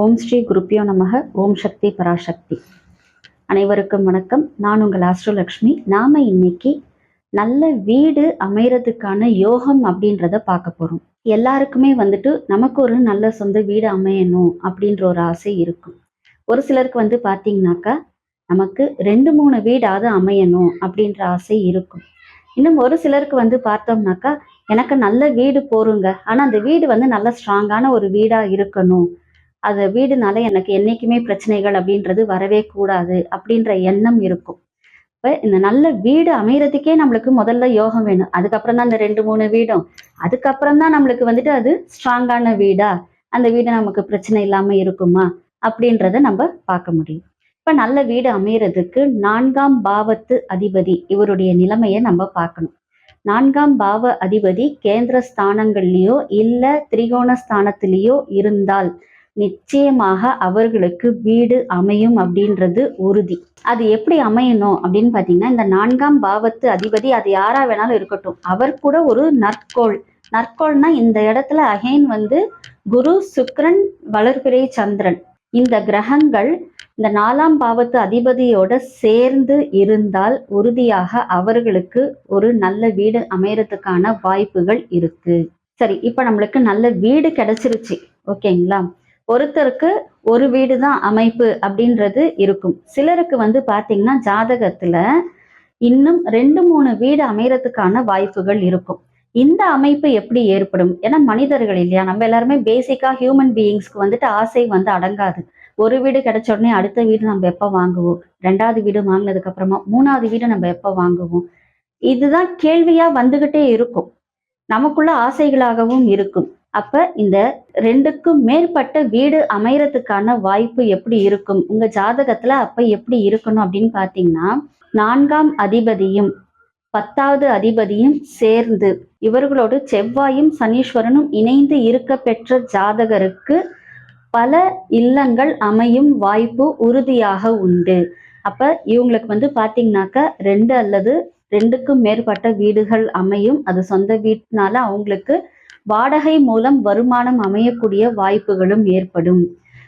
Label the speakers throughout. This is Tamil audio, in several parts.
Speaker 1: ஓம் ஸ்ரீ குருப்பியோ நமக ஓம் சக்தி பராசக்தி. அனைவருக்கும் வணக்கம். நான் உங்கள் ஆஸ்ட்ரோலக்ஷ்மி. நாம இன்னைக்கு நல்ல வீடு அமையறதுக்கான யோகம் அப்படின்றத பார்க்க போறோம். எல்லாருக்குமே வந்துட்டு நமக்கு ஒரு நல்ல சொந்த வீடு அமையணும் அப்படின்ற ஒரு ஆசை இருக்கும். ஒரு சிலருக்கு வந்து பார்த்தீங்கன்னாக்கா நமக்கு ரெண்டு மூணு வீடாவது அமையணும் அப்படின்ற ஆசை இருக்கும். இன்னும் ஒரு சிலருக்கு வந்து பார்த்தோம்னாக்கா எனக்கு நல்ல வீடு போருங்க. ஆனால் அந்த வீடு வந்து நல்ல ஸ்ட்ராங்கான ஒரு வீடாக இருக்கணும். அந்த வீடுனால எனக்கு என்னைக்குமே பிரச்சனைகள் அப்படின்றது வரவே கூடாது அப்படின்ற எண்ணம் இருக்கும். இப்போ இந்த நல்ல வீடு அமையறதுக்கே நம்மளுக்கு முதல்ல யோகம் வேணும். அதுக்கப்புறம் தான் இந்த ரெண்டு மூணு வீடும். அதுக்கப்புறம் தான் நம்மளுக்கு வந்துட்டு அது ஸ்ட்ராங்கான வீடா அந்த வீடு நமக்கு பிரச்சனை இல்லாமல் இருக்குமா அப்படின்றத நம்ம பார்க்க முடியும். இப்போ நல்ல வீடு அமையறதுக்கு நான்காம் பாவத்து அதிபதி இவருடைய நிலைமையை நம்ம பார்க்கணும். நான்காம் பாவ அதிபதி கேந்திர ஸ்தானங்கள்லயோ இல்ல திரிகோண ஸ்தானத்திலேயோ இருந்தால் நிச்சயமாக அவர்களுக்கு வீடு அமையும் அப்படின்றது உறுதி. அது எப்படி அமையணும் அப்படின்னு பாத்தீங்கன்னா இந்த நான்காம் பாவத்து அதிபதி அது யாரா வேணாலும் இருக்கட்டும். அவர் கூட ஒரு நற்கோள். நற்கோள்னா இந்த இடத்துல அகைன் வந்து குரு சுக்ரன் வளர்பிறை சந்திரன். இந்த கிரகங்கள் இந்த நாலாம் பாவத்து அதிபதியோட சேர்ந்து இருந்தால் உறுதியாக அவர்களுக்கு ஒரு நல்ல வீடு அமையறதுக்கான வாய்ப்புகள் இருக்கு. சரி இப்ப நம்மளுக்கு நல்ல வீடு கிடைச்சிருச்சு. ஓகேங்களா? ஒருத்தருக்கு ஒரு வீடு தான் அமைப்பு அப்படின்றது இருக்கும். சிலருக்கு வந்து பாத்தீங்கன்னா ஜாதகத்துல இன்னும் ரெண்டு மூணு வீடு அமையறதுக்கான வாய்ப்புகள் இருக்கும். இந்த அமைப்பு எப்படி ஏற்படும்? ஏன்னா மனிதர்கள் இல்லையா? நம்ம எல்லாருமே பேசிக்கா ஹியூமன் பீயிங்ஸ்க்கு வந்துட்டு ஆசை வந்து அடங்காது. ஒரு வீடு கிடைச்ச உடனே அடுத்த வீடு நம்ம எப்போ வாங்குவோம்? ரெண்டாவது வீடு வாங்கினதுக்கு அப்புறமா மூணாவது வீடு நம்ம எப்போ வாங்குவோம்? இதுதான் கேள்வியா வந்துகிட்டே இருக்கும். நமக்குள்ள ஆசைகளாகவும் இருக்கும். அப்ப இந்த ரெண்டுக்கும் மேற்பட்ட வீடு அமையறதுக்கான வாய்ப்பு எப்படி இருக்கும்? உங்க ஜாதகத்துல அப்ப எப்படி இருக்கணும் அப்படின்னு பாத்தீங்கன்னா நான்காம் அதிபதியும் பத்தாவது அதிபதியும் சேர்ந்து இவர்களோடு செவ்வாயும் சனீஸ்வரனும் இணைந்து இருக்க பெற்ற ஜாதகருக்கு பல இல்லங்கள் அமையும் வாய்ப்பு உறுதியாக உண்டு. அப்ப இவங்களுக்கு வந்து பாத்தீங்கன்னாக்க ரெண்டு அல்லது ரெண்டுக்கும் மேற்பட்ட வீடுகள் அமையும். அது சொந்த வீட்டினால அவங்களுக்கு வாடகை மூலம் வருமானம் அமையக்கூடிய வாய்ப்புகளும் ஏற்படும்.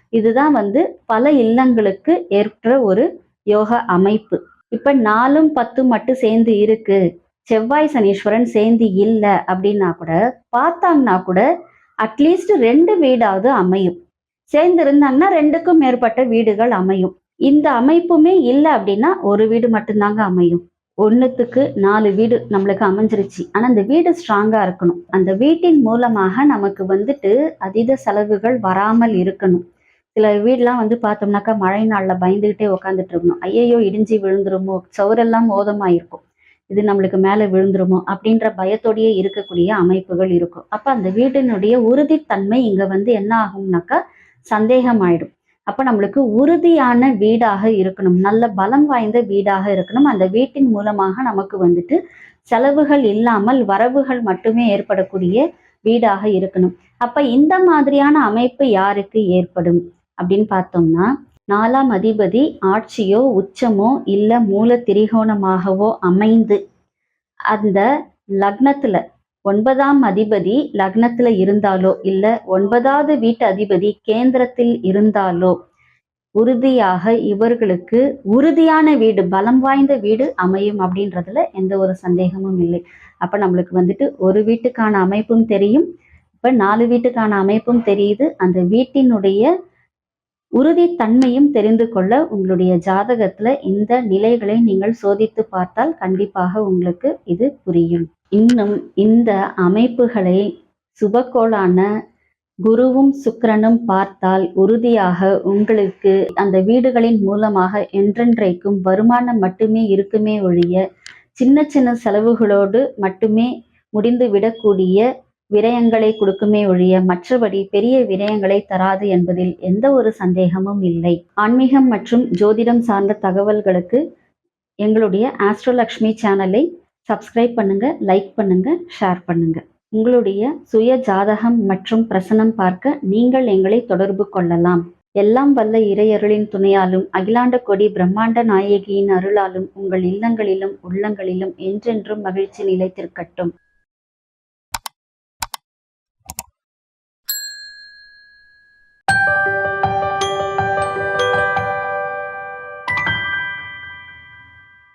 Speaker 1: இதுதான் வந்து பல இல்லங்களுக்கு ஏற்ற ஒரு யோக அமைப்பு. இப்ப நாலும் பத்தும் மட்டும் சேர்ந்து இருக்கு. செவ்வாய் சனீஸ்வரன் சேர்ந்து இல்லை அப்படின்னா கூட பார்த்தாங்கன்னா கூட அட்லீஸ்ட் ரெண்டு வீடாவது அமையும். சேர்ந்து இருந்தாங்கன்னா ரெண்டுக்கும் மேற்பட்ட வீடுகள் அமையும். இந்த அமைப்புமே இல்லை அப்படின்னா ஒரு வீடு மட்டும்தாங்க அமையும். ஒன்றுத்துக்கு நாலு வீடு நம்மளுக்கு அமைஞ்சிருச்சு. ஆனால் அந்த வீடு ஸ்ட்ராங்காக இருக்கணும். அந்த வீட்டின் மூலமாக நமக்கு வந்துட்டு அதீத செலவுகள் வராமல் இருக்கணும். சில வீடெலாம் வந்து பார்த்தோம்னாக்கா மழை நாளில் பயந்துக்கிட்டே உட்காந்துட்டு இருக்கணும். ஐயையோ இடிஞ்சு விழுந்துருமோ? சவுரெல்லாம் மோதமாக இருக்கும் இது நம்மளுக்கு மேலே விழுந்துருமோ? அப்படின்ற பயத்தோடையே இருக்கக்கூடிய அமைப்புகள் இருக்கும். அப்போ அந்த வீட்டினுடைய உறுதித்தன்மை இங்கே வந்து என்ன ஆகும்னாக்கா சந்தேகம் ஆயிடும் அப்போ நம்மளுக்கு உறுதியான வீடாக இருக்கணும். நல்ல பலம் வாய்ந்த வீடாக இருக்கணும். அந்த வீட்டின் மூலமாக நமக்கு வந்துட்டு செலவுகள் இல்லாமல் வரவுகள் மட்டுமே ஏற்படக்கூடிய வீடாக இருக்கணும். அப்ப இந்த மாதிரியான அமைப்பு யாருக்கு ஏற்படும்? அப்படின்னு பார்த்தோம்னா நாலாம் அதிபதி ஆட்சியோ உச்சமோ இல்ல மூல திரிகோணமாகவோ அமைந்து அந்த லக்னத்துல ஒன்பதாம் அதிபதி லக்னத்துல இருந்தாலோ இல்ல ஒன்பதாவது வீட்டு அதிபதி கேந்திரத்தில் இருந்தாலோ உறுதியாக இவர்களுக்கு உறுதியான வீடு பலம் வாய்ந்த வீடு அமையும் அப்படின்றதுல எந்த ஒரு சந்தேகமும் இல்லை. அப்ப நம்மளுக்கு வந்துட்டு ஒரு வீட்டுக்கான அமைப்பும் தெரியும். இப்ப நாலு வீட்டுக்கான அமைப்பும் தெரியுது. அந்த வீட்டினுடைய உறுதித்தன்மையும் தெரிந்து கொள்ள உங்களுடைய ஜாதகத்துல இந்த நிலைகளை நீங்கள் சோதித்து பார்த்தால் கண்டிப்பாக உங்களுக்கு இது புரியும். இன்னும் இந்த அமைப்புகளை சுபக்கோளான குருவும் சுக்கிரனும் பார்த்தால் உறுதியாக உங்களுக்கு அந்த வீடுகளின் மூலமாக என்றென்றைக்கும் வருமானம் மட்டுமே இருக்குமே ஒழிய சின்ன சின்ன செலவுகளோடு மட்டுமே முடிந்து விடக்கூடிய விரயங்களை கொடுக்குமே ஒழிய மற்றபடி பெரிய விரயங்களை தராது என்பதில் எந்த ஒரு சந்தேகமும் இல்லை. ஆன்மீகம் மற்றும் ஜோதிடம் சார்ந்த தகவல்களுக்கு எங்களுடைய ஆஸ்ட்ரோலக்ஷ்மி சேனலை சப்ஸ்கிரைப் பண்ணுங்க லைக் பண்ணுங்க ஷேர் பண்ணுங்க. உங்களுடைய சுய ஜாதகம் மற்றும் பிரசனம் பார்க்க நீங்கள் எங்களை தொடர்பு கொள்ளலாம். எல்லாம் வல்ல இறையருளின் துணையாலும் அகிலாண்ட கொடி பிரம்மாண்ட நாயகியின் அருளாலும் உங்கள் இல்லங்களிலும் உள்ளங்களிலும் என்றென்றும் மகிழ்ச்சி நிலைத்திருக்கட்டும்.